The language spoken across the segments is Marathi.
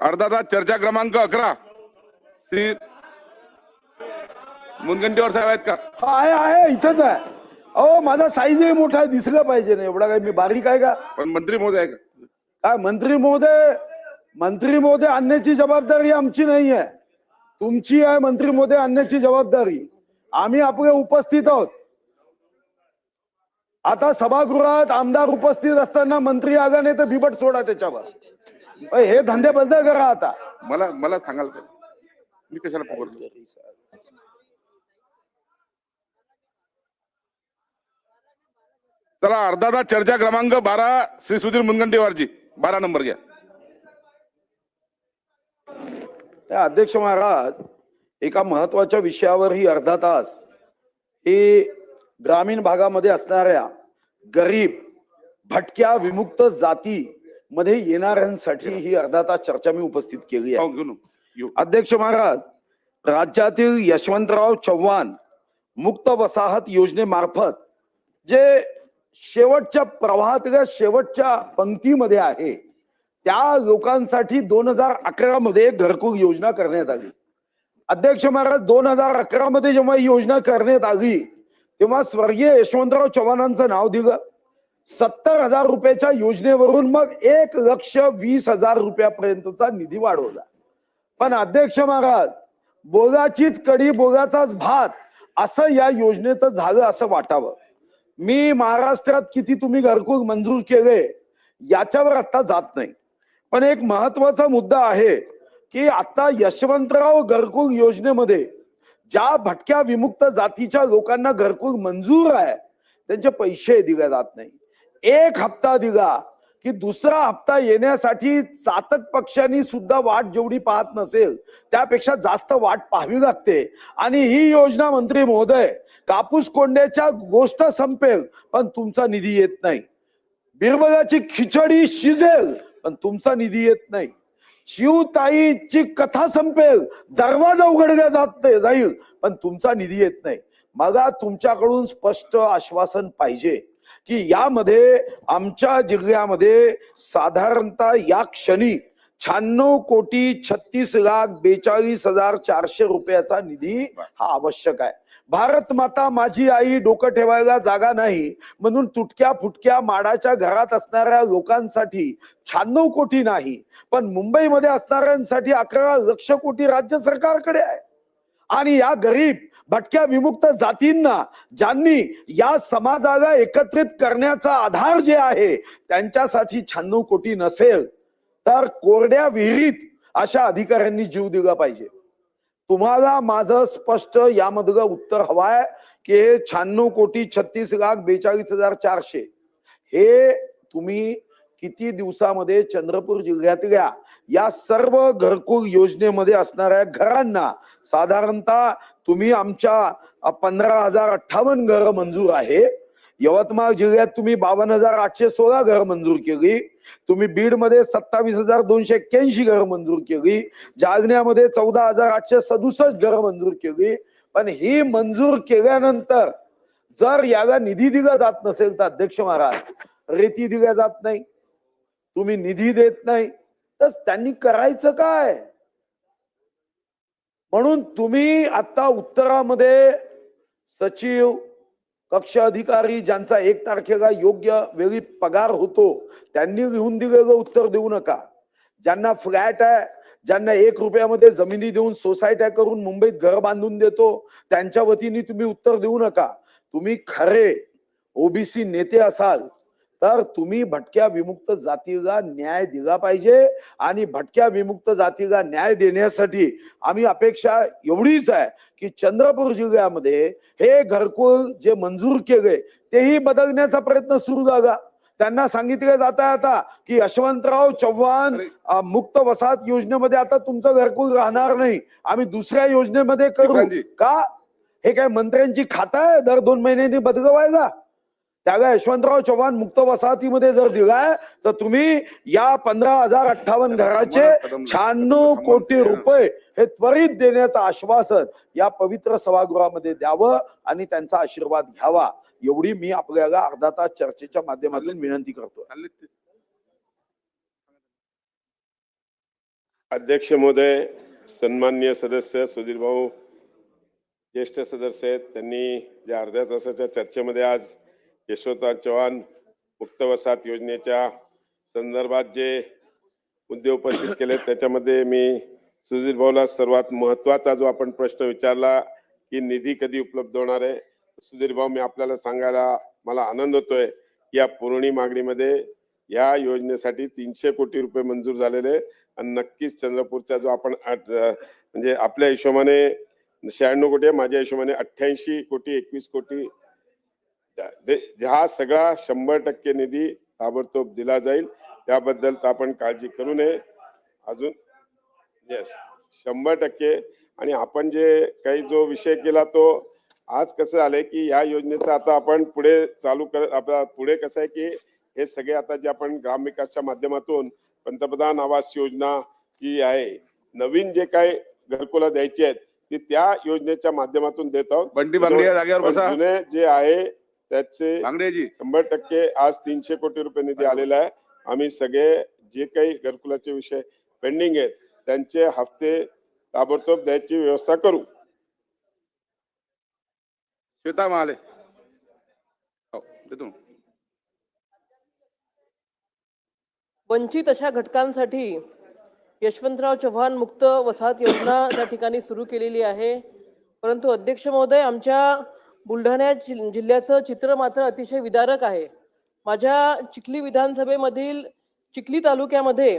अर्धा तास चर्चा क्रमांक अकरा. श्री मुनगंटीवार साहेब आहेत का? हा, आहे आहे इथंच आहे. अहो माझा साईजही मोठा आहे दिसलं पाहिजे ना एवढा काय मी बारीक आहे का? पण मंत्री महोदय आहे का? काय मंत्री महोदय? मंत्री महोदय आणण्याची जबाबदारी आमची नाही आहे तुमची आहे मंत्री महोदय आणण्याची जबाबदारी. आम्ही आपले उपस्थित आहोत. आता सभागृहात आमदार उपस्थित असताना मंत्री आगा नाही तर बिबट सोडा त्याच्यावर. अय, हे धंदे बंद करा आता. मला मला सांगाल का? मी कशाला पकडतो चला अर्धा तास चर्चा क्रमांक बारा श्री सुधीर मुनगंटीवारजी. बारा नंबर घ्या. त्या अध्यक्ष महाराज एका महत्त्वाच्या विषयावर ही अर्धा तास. हे ग्रामीण भागामध्ये असणाऱ्या गरीब भटक्या विमुक्त जाती मध्ये येणाऱ्यांसाठी ही अर्धा तास चर्चा मी उपस्थित केली आहे. हो. अध्यक्ष महाराज राज्यातील यशवंतराव चव्हाण मुक्त वसाहत योजनेमार्फत जे शेवटच्या प्रवाहातल्या शेवटच्या पंक्तीमध्ये आहे त्या लोकांसाठी दोन हजार अकरा मध्ये घरकुल योजना करण्यात आली. अध्यक्ष महाराज दोन हजार अकरा मध्ये जेव्हा ही योजना करण्यात आली तेव्हा स्वर्गीय यशवंतराव चव्हाणांचं नाव दिलं. सत्तर हजार रुपयाच्या योजनेवरून मग एक लक्ष वीस हजार रुपयापर्यंतचा निधी वाढवला. पण अध्यक्ष महाराज बोगाचीच कडी बोगाचाच भात असं या योजनेचं झालं असं वाटावं. मी महाराष्ट्रात किती तुम्ही घरकुल मंजूर केले याच्यावर आता जात नाही. पण एक महत्त्वाचा मुद्दा आहे की आता यशवंतराव घरकुल योजनेमध्ये ज्या भटक्या विमुक्त जातीच्या लोकांना घरकुल मंजूर आहे त्यांचे पैसे दिले जात नाही. एक हप्ता दिला की दुसरा हप्ता येण्यासाठी चातक पक्षांनी सुद्धा वाट जेवढी पाहत नसेल त्यापेक्षा जास्त वाट पाहावी लागते. आणि ही योजना मंत्री महोदय कापूस कोंड्याच्या गोष्ट संपेल पण तुमचा निधी येत नाही. बिरबलाची खिचडी शिजेल पण तुमचा निधी येत नाही. शिवताईची कथा संपेल दरवाजा उघडला जात जाईल पण तुमचा निधी येत नाही. मला तुमच्याकडून स्पष्ट आश्वासन पाहिजे. की यामध्ये आमच्या जिल्ह्यामध्ये साधारणतः या क्षणी शहाण्णव कोटी छत्तीस लाख बेचाळीस हजार चारशे रुपयाचा निधी हा आवश्यक आहे. भारत माता माझी आई डोकं ठेवायला जागा नाही म्हणून तुटक्या फुटक्या माडाच्या घरात असणाऱ्या लोकांसाठी शहाण्णव कोटी नाही पण मुंबईमध्ये असणाऱ्यांसाठी अकरा लक्ष कोटी राज्य सरकारकडे आहे. आणि या गरीब भटक्या विमुक्त जातींना ज्यांनी या समाजाला एकत्रित करण्याचा आधार जे आहे त्यांच्यासाठी शहाण्णव कोटी नसेल तर कोरड्या विहिरीत अशा अधिकाऱ्यांनी जीव दिला पाहिजे. तुम्हाला माझं स्पष्ट यामधलं उत्तर हवाय की हे शहाण्णव कोटी छत्तीस लाख बेचाळीस हजार चारशे. हे तुम्ही किती दिवसामध्ये चंद्रपूर जिल्ह्यातल्या या सर्व घरकुल योजनेमध्ये असणाऱ्या घरांना साधारणतः तुम्ही आमच्या पंधरा हजार अठ्ठावन्न घर मंजूर आहे. यवतमाळ जिल्ह्यात तुम्ही बावन्न हजार आठशे सोळा घर मंजूर केली. तुम्ही बीडमध्ये सत्तावीस हजार दोनशे एक्क्याऐंशी घर मंजूर केली. जालन्यामध्ये चौदा हजार आठशे सदुसष्ट घर मंजूर केली. पण ही मंजूर केल्यानंतर जर याला निधी दिला जात नसेल तर अध्यक्ष महाराज रेती दिल्या जात नाही. तुम्ही निधी देत नाही. तर त्यांनी करायचं काय? म्हणून तुम्ही आता उत्तरामध्ये सचिव कक्ष अधिकारी ज्यांचा एक तारखेला योग्य वेळी पगार होतो त्यांनी लिहून दिलेलं उत्तर देऊ नका. ज्यांना फ्लॅट आहे ज्यांना एक रुपयामध्ये जमिनी देऊन सोसायट्या करून मुंबईत घर बांधून देतो त्यांच्या वतीने तुम्ही उत्तर देऊ नका. तुम्ही खरे ओबीसी नेते असाल. तर तुम्ही भटक्या विमुक्त जातीला न्याय दिला पाहिजे आणि भटक्या विमुक्त जातीला न्याय देण्यासाठी आम्ही अपेक्षा एवढीच आहे की चंद्रपूर जिल्ह्यामध्ये हे घरकुल जे मंजूर केले तेही बदलण्याचा प्रयत्न सुरू झाला. त्यांना सांगितलं जात आहे आता की यशवंतराव चव्हाण मुक्त वसाहत योजनेमध्ये आता तुमचं घरकुल राहणार नाही. आम्ही दुसऱ्या योजनेमध्ये करू. का? हे काय मंत्र्यांची खाता आहे? दर दोन महिन्यांनी बदलवायला? त्याला यशवंतराव चव्हाण मुक्त वसाहतीमध्ये जर दिलाय तर तुम्ही या पंधरा हजार अठ्ठावन्न घराचे शहाण्णव कोटी रुपये हे त्वरित देण्याचं आश्वासन या पवित्र सभागृहामध्ये द्यावं आणि त्यांचा आशीर्वाद घ्यावा. एवढी मी आपल्याला अर्धा तास चर्चेच्या माध्यमातून विनंती करतो. अध्यक्ष महोदय सन्माननीय सदस्य सुधीर भाऊ ज्येष्ठ सदस्य आहेत त्यांनी ज्या अर्ध्या तासाच्या चर्चेमध्ये आज यशवंतराव चव्हाण मुक्त वसाहत योजनेच्या संदर्भात जे मुद्दे उपस्थित केले त्याच्यामध्ये मी सुधीर भाऊला सर्वात महत्त्वाचा जो आपण प्रश्न विचारला की निधी कधी उपलब्ध होणार आहे सुधीर भाऊ मी आपल्याला सांगायला मला आनंद होतोय या पुरवणी मागणीमध्ये या योजनेसाठी तीनशे कोटी रुपये मंजूर झालेले आणि नक्कीच चंद्रपूरचा जो आपण म्हणजे आपल्या हिशोबाने शहाण्णव कोटी आहे, माझ्या हिशोबाने अठ्ठ्याऐंशी कोटी एकवीस कोटी हा सगळा शंभर टक्के निधी ताबडतोब दिला जाईल. त्याबद्दल तर आपण काळजी करू नये. अजून येस शंभर टक्के. आणि आपण जे काही जो विषय केला तो आज कसं झालंय की ह्या योजनेचं आता आपण पुढे चालू कर आपला पुढे कसं आहे की हे सगळे आता जे आपण ग्रामविकासच्या माध्यमातून पंतप्रधान आवास योजना जी आहे नवीन जे काय घरकुला द्यायची आहेत ती त्या योजनेच्या माध्यमातून देत आहोत. बांगडी या जागेवर जुने जे आहे त्याचे शंभर टक्के आज तीनशे कोटी रुपये निधी आलेला आहे. आम्ही सगळे जे काही घरकुलाचे विषय पेंडिंग आहेत त्यांचे हप्ते ताबडतोब द्यायची व्यवस्था करू. श्वेता महाले. हो. वंचित अशा घटकांसाठी यशवंतराव चव्हाण मुक्त वसाहत योजना त्या ठिकाणी सुरू केलेली आहे. परंतु अध्यक्ष महोदय आमच्या बुलढाणा जिल्ह्याचं चित्र मात्र अतिशय विदारक आहे. माझ्या चिखली विधानसभेमधील चिखली तालुक्यामध्ये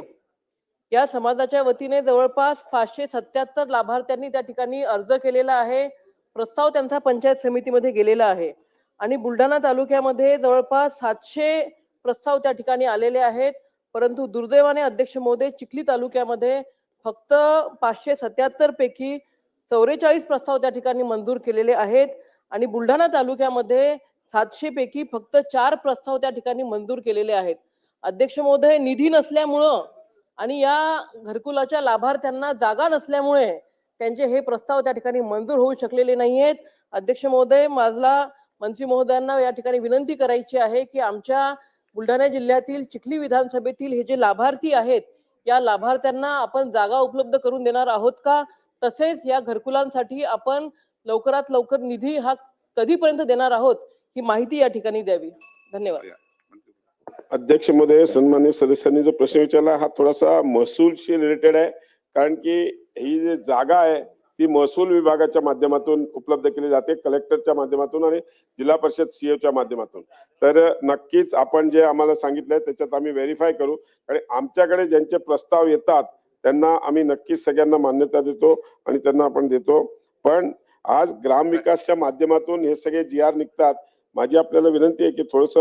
या समाजाच्या वतीने जवळपास पाचशे सत्याहत्तर लाभार्थ्यांनी त्या ठिकाणी अर्ज केलेला आहे. प्रस्ताव त्यांचा पंचायत समितीमध्ये गेलेला आहे. आणि बुलढाणा तालुक्यामध्ये जवळपास सातशे प्रस्ताव त्या ठिकाणी आलेले आहेत. परंतु दुर्दैवाने अध्यक्ष महोदय चिखली तालुक्यामध्ये फक्त पाचशे सत्याहत्तर पैकी चौवेचाळीस प्रस्ताव त्या ठिकाणी मंजूर केलेले आहेत. आणि बुलढाणा तालुक्यामध्ये सातशे पैकी फक्त चार प्रस्ताव त्या ठिकाणी मंजूर केलेले आहेत. अध्यक्ष महोदय निधी नसल्यामुळं आणि या घरकुलाच्या लाभार्थ्यांना जागा नसल्यामुळे त्यांचे हे प्रस्ताव त्या ठिकाणी मंजूर होऊ शकलेले नाही आहेत अध्यक्ष महोदय माझला मंत्री महोदयांना या ठिकाणी विनंती करायची आहे की आमच्या बुलढाणा जिल्ह्यातील चिखली विधानसभेतील हे जे लाभार्थी आहेत या लाभार्थ्यांना आपण जागा उपलब्ध करून देणार आहोत का? तसेच या घरकुलांसाठी आपण लवकरात लवकर निधी हा कधीपर्यंत देणार आहोत ही माहिती या ठिकाणी द्यावी. धन्यवाद. अध्यक्ष महोदय सन्मान्य सदस्यांनी जो प्रश्न विचारला हा थोडासा महसूलशी रिलेटेड आहे कारण की ही जी जागा आहे ती महसूल विभागाच्या माध्यमातून उपलब्ध केली जाते कलेक्टरच्या माध्यमातून आणि जिल्हा परिषद सीओ च्या माध्यमातून. तर नक्कीच आपण जे आम्हाला सांगितलंय त्याच्यात आम्ही व्हेरीफाय करू. आणि आमच्याकडे ज्यांचे प्रस्ताव येतात त्यांना आम्ही नक्कीच सगळ्यांना मान्यता देतो आणि त्यांना आपण देतो. पण आज ग्रामविकासच्या माध्यमातून हे सगळे जी आर निघतात. माझी आपल्याला विनंती आहे की थोडस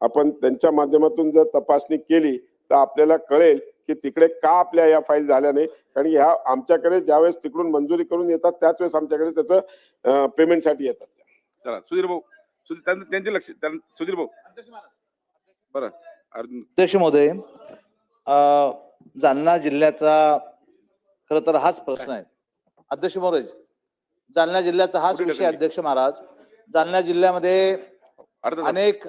आपण त्यांच्या माध्यमातून जर तपासणी केली तर आपल्याला कळेल की तिकडे का आपल्या या फाईल झाल्या नाही कारण ह्या आमच्याकडे ज्यावेळेस तिकडून मंजुरी करून येतात त्याच वेळेस आमच्याकडे त्याचं पेमेंटसाठी येतात चला सुधीर भाऊ. सुधीर त्यांचं- त्यांचे लक्ष त्यां- सुधीर भाऊ. बरं अर्जुन. अध्यक्ष महोदय अ, जालना जिल्ह्याचा खर तर हाच प्रश्न आहे. अध्यक्ष महोदय जालना जिल्ह्याचा हाच विषय? अध्यक्ष महाराज जालना जिल्ह्यामध्ये. अनेक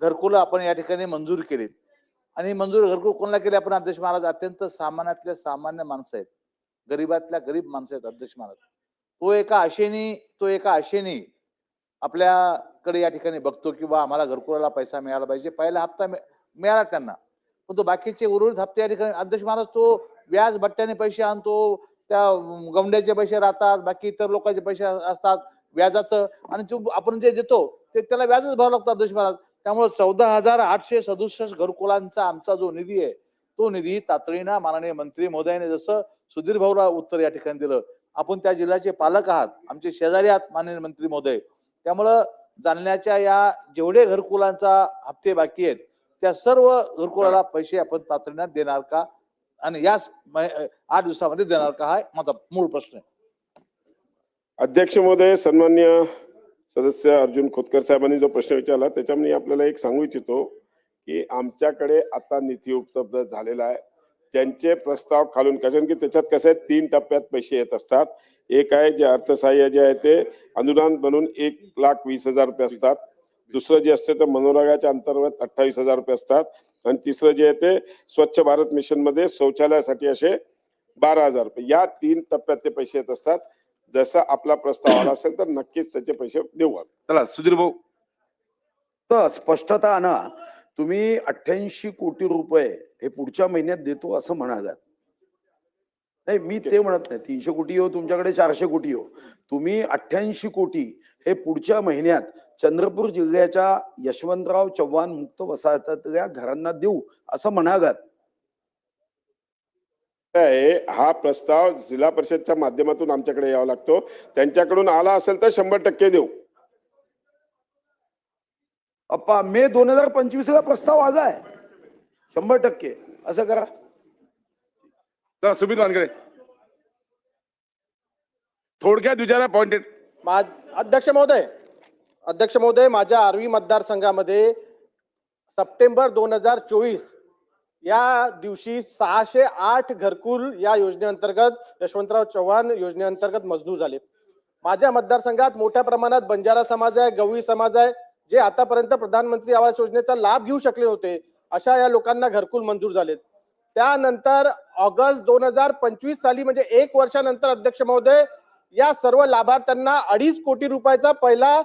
घरकुलं आपण या ठिकाणी मंजूर केलीत. आणि मंजूर घरकुल कोणाला केले आपण अध्यक्ष महाराज? अत्यंत सामान्यातल्या सामान्य माणसं आहेत. गरीबातल्या गरीब माणसं आहेत अध्यक्ष महाराज. तो एका आशेनी तो एका आशेनी आपल्याकडे या ठिकाणी बघतो की बा आम्हाला घरकुलाला पैसा मिळाला पाहिजे. पहिला हप्ता मिळ- मिळाला त्यांना. पण तो बाकीचे उर्वरित हप्ते या ठिकाणी अध्यक्ष महाराज तो व्याज भट्ट्याने पैसे आणतो त्या गवंड्याचे पैसे राहतात बाकी इतर लोकांचे पैसे असतात व्याजाचं. आणि जो आपण जे देतो ते त्याला व्याजच भरावं लागतात देशभरात. त्यामुळं त्यामुळे चौदा हजार आठशे सदुसष्ट घरकुलांचा आमचा जो निधी आहे तो निधी तातडीनं माननीय मंत्री महोदयाने जसं सुधीर भाऊला उत्तर या ठिकाणी दिलं आपण त्या जिल्ह्याचे पालक आहात आमचे शेजारी आहात माननीय मंत्री महोदय. त्यामुळं जालन्याच्या या जेवढे घरकुलांचा हप्ते बाकी आहेत त्या सर्व घरकुलाला पैसे आपण तातडीनं देणार का? आणि याच आठ दिवसामध्ये देणार का हा माझा मूळ प्रश्न आहे. अध्यक्ष महोदय सन्मान्य सदस्य अर्जुन खोतकर साहेबांनी जो प्रश्न विचारला त्याच्यामध्ये आपल्याला एक सांगू इच्छितो की आमच्याकडे आता निधी उपलब्ध झालेला आहे. ज्यांचे प्रस्ताव खालून कारण की त्याच्यात कसं आहे तीन टप्प्यात पैसे येत असतात. एक आहे जे अर्थसहाय्य जे आहे ते अनुदान बनून एक लाख वीस हजार रुपये असतात. दुसरं जे असते ते मनोरगाच्या अंतर्गत अठ्ठावीस हजार रुपये असतात. आणि तिसरं जे आहे ते स्वच्छ भारत मिशनमध्ये शौचालयासाठी असे बारा हजार रुपये. या तीन टप्प्यात ते पैसे येत असतात. जसा आपला प्रस्ताव आला असेल तर नक्कीच त्याचे पैसे देऊ. चला सुधीर भाऊ. तर स्पष्टता आणा तुम्ही अठ्ठ्याऐंशी कोटी रुपये हे पुढच्या महिन्यात देतो असं म्हणालात. नाही मी ते म्हणत नाही तीनशे कोटी हो तुमच्याकडे चारशे कोटी हो. तुम्ही अठ्ठ्याऐंशी कोटी हे पुढच्या महिन्यात चंद्रपूर जिल्ह्याच्या यशवंतराव चव्हाण मुक्त वसाहतातल्या घरांना देऊ असं म्हणालात. आहे हा प्रस्ताव जिल्हा परिषदच्या माध्यमातून आमच्याकडे यावा लागतो. त्यांच्याकडून आला असेल तर शंभर टक्के देऊ. अप्पा मे दोन हजार पंचवीस ला प्रस्ताव आलाय. शंभर टक्के. असं करा. चला सुमित वानकडे थोडक्यात विचारा पॉइंटेड मा अध्यक्ष महोदय अध्यक्ष महोदय माझ्या आर्वी मतदारसंघामध्ये सप्टेंबर दोन हजार चोवीस या दिवशी सहाशे आठ घरकुल या योजनेअंतर्गत यशवंतराव चव्हाण योजनेअंतर्गत मजदूर झाले. माझ्या मतदारसंघात मोठ्या प्रमाणात बंजारा समाज आहे गवळी समाज आहे जे आतापर्यंत प्रधानमंत्री आवास योजनेचा लाभ घेऊ शकले होते अशा या लोकांना घरकुल मंजूर झालेत. त्यानंतर ऑगस्ट दोन हजार पंचवीस साली म्हणजे एक वर्षानंतर अध्यक्ष महोदय या सर्व लाभार्थ्यांना अडीच कोटी रुपयाचा पहिला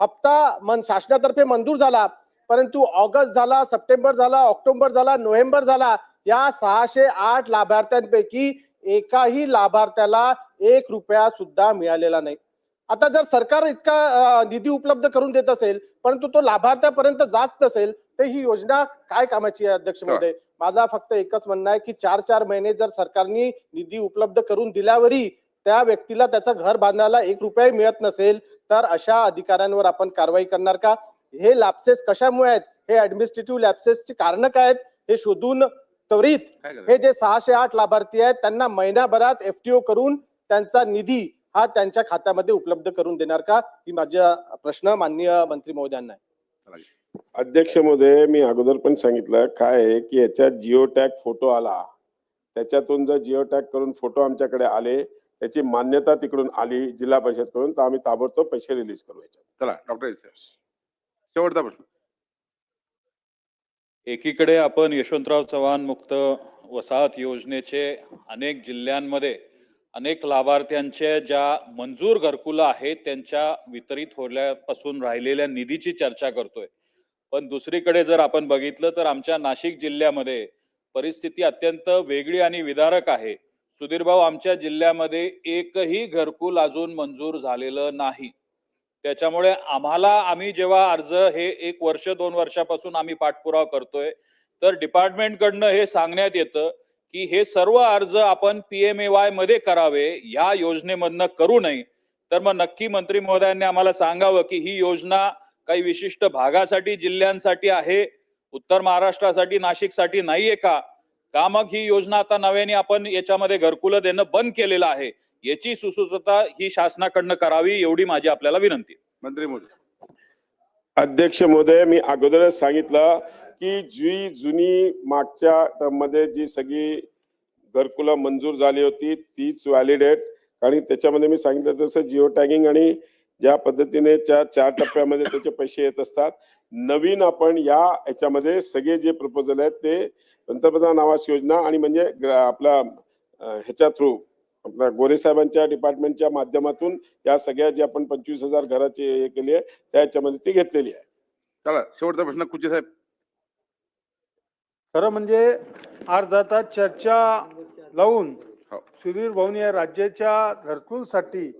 हप्ता मन शासनातर्फे मंजूर झाला. परंतु ऑगस्ट झाला सप्टेंबर झाला ऑक्टोबर झाला नोव्हेंबर झाला या सहाशे आठ लाभार्थ्यांपैकी एकाही लाभार्थ्याला एक रुपया सुद्धा मिळालेला नाही. आता जर सरकार इतका निधी उपलब्ध करून देत असेल परंतु तो लाभार्थ्यापर्यंत जात नसेल तर ही योजना काय कामाची आहे अध्यक्ष महोदय? माझा फक्त एकच म्हणणं आहे की चार चार महिने जर सरकारने निधी उपलब्ध करून दिल्यावरही त्या व्यक्तीला त्याचं घर बांधायला एक रुपया मिळत नसेल तर अशा अधिकाऱ्यांवर आपण कारवाई करणार का? हे लॅप्सेस कशामुळे आहेत? हे ऍडमिनिस्ट्रेटिव्ह लॅप्सेसची कारण काय आहेत? हे शोधून त्वरित हे जे सहाशे आठ लाभार्थी आहेत त्यांना महिनाभरात एफटीओ करून त्यांचा निधी हा त्यांच्या खात्यामध्ये उपलब्ध करून देणार का? ही माझा प्रश्न माननीय मंत्री महोदयांना आहे. अध्यक्ष महोदय मी अगोदर पण सांगितलं काय आहे की याच्यात जिओ टॅग फोटो आला. त्याच्यातून जर जिओ टॅग करून फोटो आमच्याकडे आले त्याची मान्यता तिकडून आली जिल्हा परिषदकडून तर आम्ही ताबडतोब पैसे रिलीज करू याच्यात. चला डॉक्टर शेवटचा प्रश्न. एकीकडे आपण यशवंतराव चव्हाण मुक्त वसाहत योजनेचे अनेक जिल्ह्यांमध्ये अनेक लाभार्थ्यांच्या ज्या मंजूर घरकुलं आहेत त्यांच्या वितरित होण्यापासून राहिलेल्या निधीची चर्चा करतोय. पण दुसरीकडे जर आपण बघितलं तर आमच्या नाशिक जिल्ह्यामध्ये परिस्थिती अत्यंत वेगळी आणि विदारक आहे. सुधीर भाऊ आमच्या जिल्ह्यामध्ये एकही घरकुल अजून मंजूर झालेलं नाही. त्याच्यामुळे आम्हाला आम्ही जेव्हा अर्ज हे एक वर्ष दोन वर्षापासून आम्ही पाठपुरावा करतोय तर डिपार्टमेंट कडनं हे सांगण्यात येतं की हे सर्व अर्ज आपण पीएमएवायमध्ये करावे या योजनेमधनं करू नये. तर मग नक्की मंत्री महोदयांनी आम्हाला सांगावं की ही योजना काही विशिष्ट भागासाठी जिल्ह्यांसाठी आहे उत्तर महाराष्ट्रासाठी नाशिकसाठी नाहीये का? का मग ही योजना आता नव्याने आपण याच्यामध्ये घरकुलं देणं बंद केलेलं आहे? याची सुसूत्रता ही शासनाकडनं करावी एवढी माझी आपल्याला विनंती. मंत्री मोदी. अध्यक्ष महोदय मी अगोदरच सांगितलं की जी जुनी मागच्या मध्ये जी सगळी घरकुलं मंजूर झाली होती तीच व्हॅलिडेट आणि त्याच्यामध्ये मी सांगितलं जसं जिओ टॅगिंग आणि ज्या पद्धतीने त्या चार टप्प्यामध्ये त्याचे पैसे येत असतात. नवीन आपण या याच्यामध्ये सगळे जे प्रपोजल आहेत ते पंतप्रधान आवास योजना आणि म्हणजे आपला ह्याच्या थ्रू आपल्या गोरे साहेबांच्या डिपार्टमेंटच्या माध्यमातून या सगळ्या जे आपण पंचवीस हजार घराचे हे केली आहे त्या याच्यामध्ये ती घेतलेली आहे. चला शेवटचा प्रश्न कुचे साहेब. खरं म्हणजे अर्धा तास चर्चा लावून हो. सुधीर भाऊन या राज्याच्या घरकुलसाठी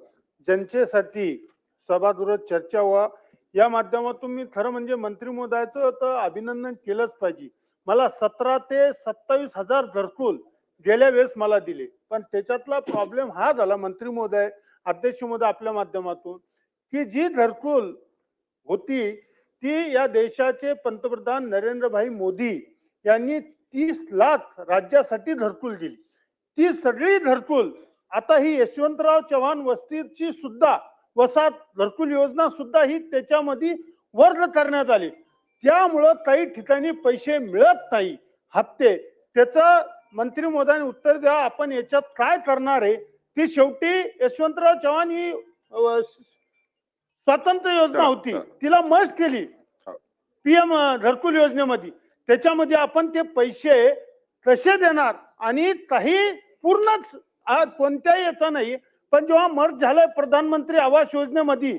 जनतेसाठी सभागृहात चर्चा व्हा. या माध्यमातून मी खरं म्हणजे मंत्री महोदयाचं तर अभिनंदन केलंच पाहिजे. मला सतरा ते सत्तावीस हजार घरकुल गेल्या वेळेस मला दिले. पण त्याच्यातला प्रॉब्लेम हा झाला मंत्री महोदय अध्यक्ष महोदय आपल्या माध्यमातून की जी घरकुल होती ती या देशाचे पंतप्रधान नरेंद्रभाई मोदी यांनी तीस लाख राज्यासाठी घरकुल दिली. ती सगळी घरकुल आता ही यशवंतराव चव्हाण वस्तीची सुद्धा वसाहत घरकुल योजना सुद्धा ही त्याच्यामध्ये वर्ग करण्यात आली. त्यामुळं काही ठिकाणी पैसे मिळत नाही. हप्ते. त्याचं मंत्री महोदयाने उत्तर द्या आपण याच्यात काय करणार आहे? ती शेवटी यशवंतराव चव्हाण ही स्वातंत्र्य योजना होती. तिला मर्ज केली. पीएम घरकुल योजनेमध्ये. त्याच्यामध्ये आपण ते पैसे कसे देणार? आणि काही पूर्णच कोणत्याही याचा नाही. पण जेव्हा मर्ज झालंय प्रधानमंत्री आवास योजनेमध्ये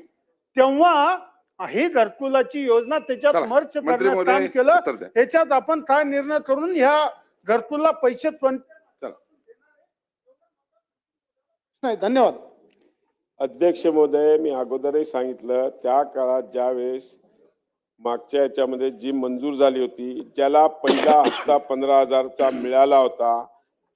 तेव्हा ही घरकुलाची योजना त्याच्यात करण्यास काम केलं. त्याच्यात आपण काय निर्णय करून ह्या घरकुलला पैसे नाही धन्यवाद. अध्यक्ष महोदय मी अगोदरही सांगितलं त्या काळात ज्यावेळेस मागच्या याच्यामध्ये जी मंजूर झाली होती ज्याला पहिला हप्ता पंधरा हजारचा मिळाला होता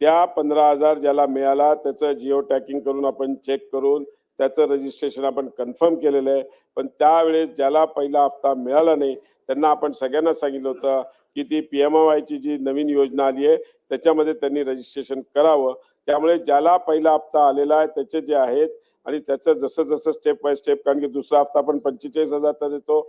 त्या पंधरा हजार ज्याला मिळाला त्याचं जिओ टॅकिंग करून आपण चेक करून त्याचं रजिस्ट्रेशन आपण कन्फर्म केलेलं आहे. पण त्यावेळेस ज्याला पहिला हप्ता मिळाला नाही त्यांना आपण सगळ्यांना सांगितलं होतं की ती पी एम वायची जी नवीन योजना आली आहे त्याच्यामध्ये त्यांनी रजिस्ट्रेशन करावं. त्यामुळे ज्याला पहिला हप्ता आलेला आहे त्याचे जे आहेत आणि त्याचं जसं जसं स्टेप बाय स्टेप कारण की दुसरा हप्ता आपण पंचेचाळीस हजारचा देतो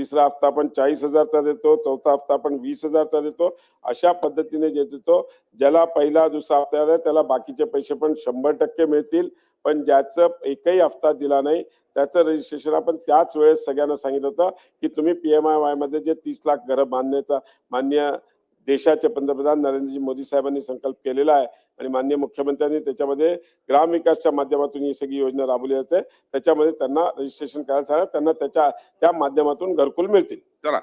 तिसरा हप्ता आपण चाळीस हजारचा देतो चौथा हप्ता आपण वीस हजारचा देतो अशा पद्धतीने जे देतो ज्याला पहिला दुसरा हप्ता आला त्याला बाकीचे पैसे पण शंभर टक्के मिळतील. पण ज्याचं एकही हप्ता दिला नाही त्याचं रजिस्ट्रेशन आपण त्याच वेळेस सगळ्यांना सांगितलं होतं की तुम्ही पी एम आय वायमध्ये जे तीस लाख घरं बांधण्याचा मान्य देशाचे पंतप्रधान नरेंद्रजी मोदी साहेबांनी संकल्प केलेला आहे. आणि माननीय मुख्यमंत्र्यांनी त्याच्यामध्ये ग्रामविकासच्या माध्यमातून ही सगळी योजना राबवली जाते. त्याच्यामध्ये त्यांना रजिस्ट्रेशन करायला सांगा. त्यांना त्याच्या त्या माध्यमातून घरकुल मिळतील. चला.